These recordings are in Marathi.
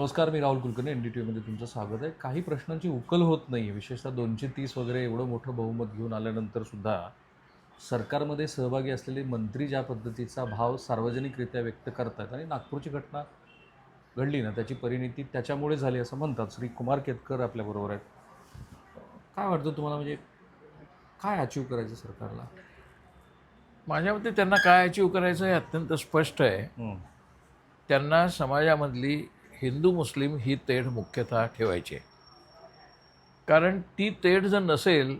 नमस्कार मी Rahul Kulkarni N D T व्हीमध्ये तुमचं स्वागत आहे. काही प्रश्नांची उकल होत नाही आहे विशेषतः दोनशे तीस वगैरे एवढं मोठं बहुमत घेऊन आल्यानंतर सुद्धा सरकारमध्ये सहभागी असलेले मंत्री ज्या पद्धतीचा भाव सार्वजनिकरित्या व्यक्त करतात आणि नागपूरची घटना घडली ना त्याची परिणिती त्याच्यामुळे झाली असं म्हणतात. श्री कुमार केतकर आपल्याबरोबर आहेत. काय वाटतं तुम्हाला म्हणजे काय अचीव करायचं सरकारला? माझ्या मते त्यांना काय अचीव करायचं हे अत्यंत स्पष्ट आहे. त्यांना समाजामधली हिंदू मुस्लिम ही तेढ मुख्यतः ठेवायची आहे. कारण ती तेढ जर नसेल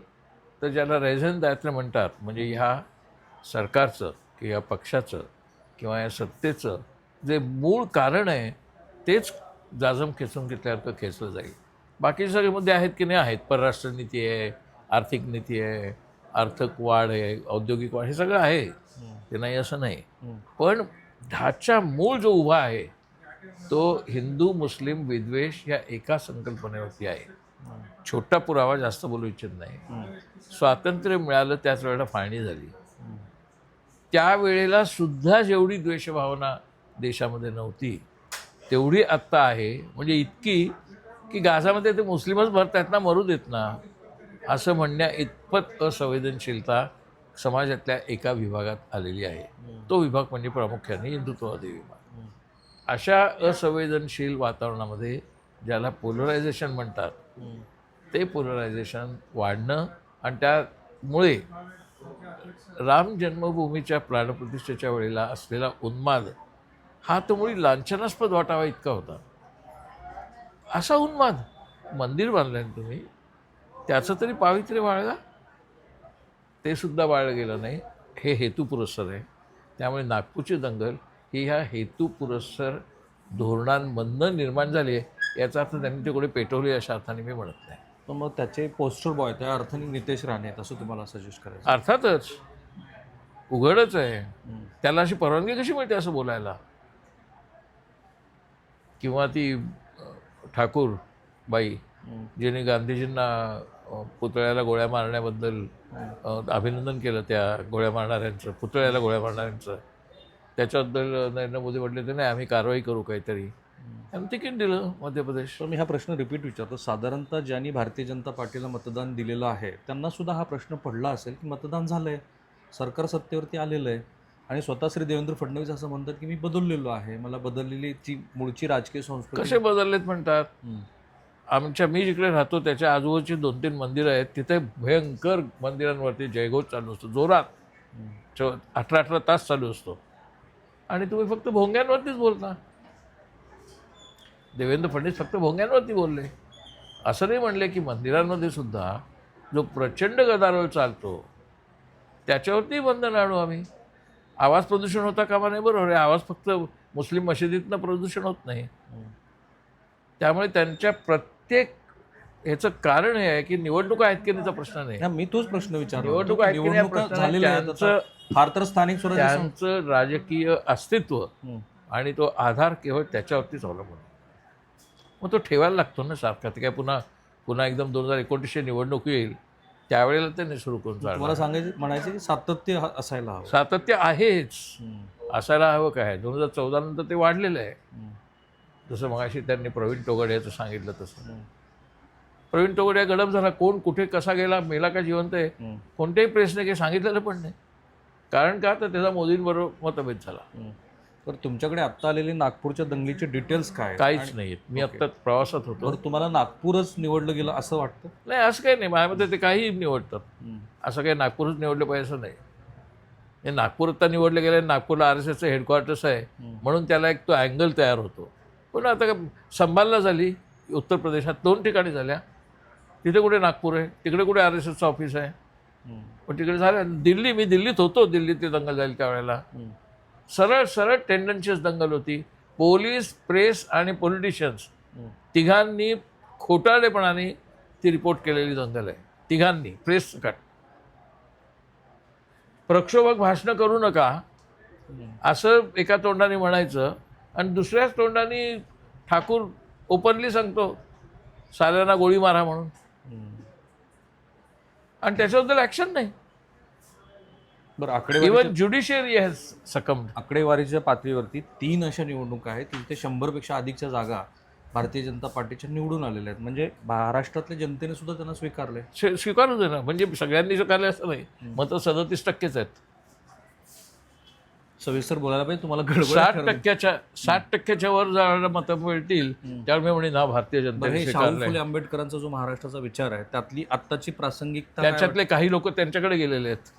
तर ज्याला रेझन दायित्व म्हणतात म्हणजे ह्या सरकारचं किंवा पक्षाचं किंवा या सत्तेचं जे मूळ कारण आहे तेच जाजम खेचून घेतल्यासारखं खेचलं जाईल. बाकीचे सगळे मुद्दे आहेत की नाही आहेत? परराष्ट्र नीती आहे आर्थिक नीती आहे आर्थिक वाढ आहे औद्योगिक वाढ हे सगळं आहे. ते नाही असं नाही. पण ढाचा मूळ जो उभा आहे तो हिंदू मुस्लिम विद्वेष या एका संकल्पनेवरती आहे. छोटा पुरावा जास्त बोलू इच्छित नाही. स्वातंत्र्य मिळालं त्याच वेळेला फाळणी झाली. त्यावेळेला सुद्धा जेवढी द्वेषभावना देशामध्ये नव्हती तेवढी आत्ता आहे. म्हणजे इतकी की गाझामध्ये ते मुस्लिमच भरतायत ना मरू देत ना. असं म्हणण्या इतपत असंवेदनशीलता समाजातल्या एका विभागात आलेली आहे. तो विभाग म्हणजे प्रामुख्याने हिंदुत्ववादी विभाग. अशा असंवेदनशील वातावरणामध्ये ज्याला पोलरायझेशन म्हणतात ते पोलरायझेशन वाढणं आणि त्यामुळे राम जन्मभूमीच्या प्राणप्रतिष्ठेच्या वेळेला असलेला उन्माद हा तो मुळी लांछनास्पद वाटावा इतका होता. असा उन्माद मंदिर बांधलं तुम्ही? त्याचं तरी पावित्र्य बाळगा. ते सुद्धा वाळलं गेलं नाही. हे हेतुपुरस्सर आहे. त्यामुळे नागपूरची दंगल ही ह्या हेतुपुरस्सर धोरणांमधनं निर्माण झाली आहे याचा अर्थ त्यांनी ते कुठे पेटवले अशा अर्थाने मी म्हणत नाही. तर मग त्याचे पोस्टर बॉय त्या अर्थाने नितेश राणे आहेत असं तुम्हाला सजेस्ट करायचं अर्थातच. उघडच आहे. त्याला अशी परवानगी कशी मिळते असं बोलायला? किंवा ती ठाकूर बाई. जिने गांधीजींना पुतळ्याला गोळ्या मारण्याबद्दल अभिनंदन केलं त्या गोळ्या मारणाऱ्यांचं पुतळ्याला गोळ्या मारणाऱ्यांचं त्याच्याबद्दल नरेंद्र मोदी म्हटले ते नाही आम्ही कारवाई करू काहीतरी. आणि तिकीट दिलं मध्य प्रदेश. तर मी हा प्रश्न रिपीट विचारतो. साधारणतः ज्यांनी भारतीय जनता पार्टीला मतदान दिलेलं आहे त्यांना सुद्धा हा प्रश्न पडला असेल की मतदान झालंय. सरकार सत्तेवरती आलेलं आहे. आणि स्वतः श्री देवेंद्र फडणवीस असं म्हणतात की मी बदललेलो आहे. मला बदललेली ती मूळची राजकीय संस्कृती. कसे बदललेत म्हणतात. आमच्या मी जिकडे राहतो त्याच्या आजूबाजूची दोन तीन मंदिरं आहेत. तिथे भयंकर मंदिरांवरती जयघोष चालू असतो. जोरात. अठरा अठरा तास चालू असतो. आणि तुम्ही फक्त भोंग्यांवरतीच बोलता. देवेंद्र फडणवीस फक्त भोंग्यांवरती बोलले. असं नाही म्हणले की मंदिरांमध्ये सुद्धा जो प्रचंड गदारोळ चालतो त्याच्यावरती बंधन आणू आम्ही. आवाज प्रदूषण होता कामा नाही बरोबर आहे. आवाज फक्त मुस्लिम मशिदीतनं प्रदूषण होत नाही. त्यामुळे त्यांच्या प्रत्येक ह्याचं कारण हे आहे की निवडणुका आहेत की नाहीचा प्रश्न नाही नाही, मी तोच प्रश्न विचारतो निवडणुका आहेत की नाही निवडणुका प्रश्न नाही. झालेल्या आहेत आता. त्यांचं फार तर स्थानिक स्वराज्य त्यांचं राजकीय अस्तित्व हं. आणि तो आधार केवळ त्याच्यावरतीच अवलंबून आहे. मग तो ठेवायला लागतो ना सारखा ते काय पुन्हा पुन्हा एकदम दोन हजार एकोणीसशे निवडणूक येईल त्यावेळेला त्यांनी सुरू करून तुम्हाला चालणार सांगायचं म्हणायचं की सातत्य ह- असायला हवं सातत्य आहेच हं. असायला हवं काय दोन हजार चौदा नंतर ते वाढलेलं आहे हं. जसं मगाशी त्यांनी प्रवीण तोगडे याचं सांगितलं तसं हं. प्रवीण तोगडे गडप झाला. कोण कुठे कसा गेला मेला का जिवंत आहे. कोणत्याही प्रेसने काही सांगितलेलं पण नाही. कारण का? तर त्याचा मोदींबरोबर मतभेद झाला. तर तुमच्याकडे आत्ता आलेली नागपूरच्या दंगलीचे डिटेल्स काय? काहीच नाही मी आत्ता प्रवासात होतो. तुम्हाला नागपूरच निवडलं गेलं असं वाटतं? नाही असं काही नाही. माझ्या मते ते काहीही निवडतात. असं काही नागपूरच निवडलं पाहिजे असं नाही. हे नागपूर आता निवडलं गेलं नागपूरला आर एस एसचं हेडक्वार्टर्स आहे. म्हणून त्याला एक तो अँगल तयार होतो. पण आता काय संभालला झाली. उत्तर प्रदेशात दोन ठिकाणी झाल्या. तिथे कुठे नागपूर आहे? तिकडे कुठे आर एस एसचं ऑफिस आहे. पण तिकडे झालं. दिल्ली मी दिल्लीत होतो. दिल्लीत ते दंगल झाली त्यावेळेला. सरळ सरळ टेंडन्शियस दंगल होती. पोलीस प्रेस आणि पॉलिटिशियन्स. तिघांनी खोटारडेपणाने ती रिपोर्ट केलेली दंगल आहे. तिघांनी प्रेस सकट प्रक्षोभक भाषणं करू नका. असं एका तोंडाने म्हणायचं. आणि दुसऱ्याच तोंडाने ठाकूर ओपनली सांगतो. साल्यांना गोळी मारा म्हणून. आणि त्याच्याबद्दल ॲक्शन नाही बरं आकडेवारी इवन ज्युडिशियरी हॅज सकम आकडेवारीच्या पातळीवरती तीन अशा निवडणुका आहेत. तिथे शंभरपेक्षा अधिकच्या जागा भारतीय जनता पार्टीच्या निवडून आलेले आहेत. म्हणजे महाराष्ट्रातल्या जनतेने सुद्धा त्यांना स्वीकारले स्वी- स्वीकारू दे ना. म्हणजे सगळ्यांनी स्वीकारले असं नाही. मग तर सदतीस टक्केच आहेत. सविस्तर बोलायला पाहिजे तुम्हाला गडबड साठ. टक्क्याच्या साठ टक्क्याच्या वर जाणाऱ्या मतं मिळतील त्यावेळी मी म्हणे ना भारतीय हे फुले आंबेडकरांचा जो महाराष्ट्राचा विचार आहे त्यातली आत्ताची प्रासंगिकता त्याच्यातले काही लोक त्यांच्याकडे गेलेले आहेत?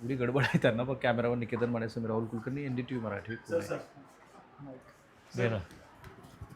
एवढी गडबड आहे त्यांना पण कॅमेरावर निकेतन माने राहुल कुलकर्णी एनडीटीव्ही मराठी पुणे. दे ना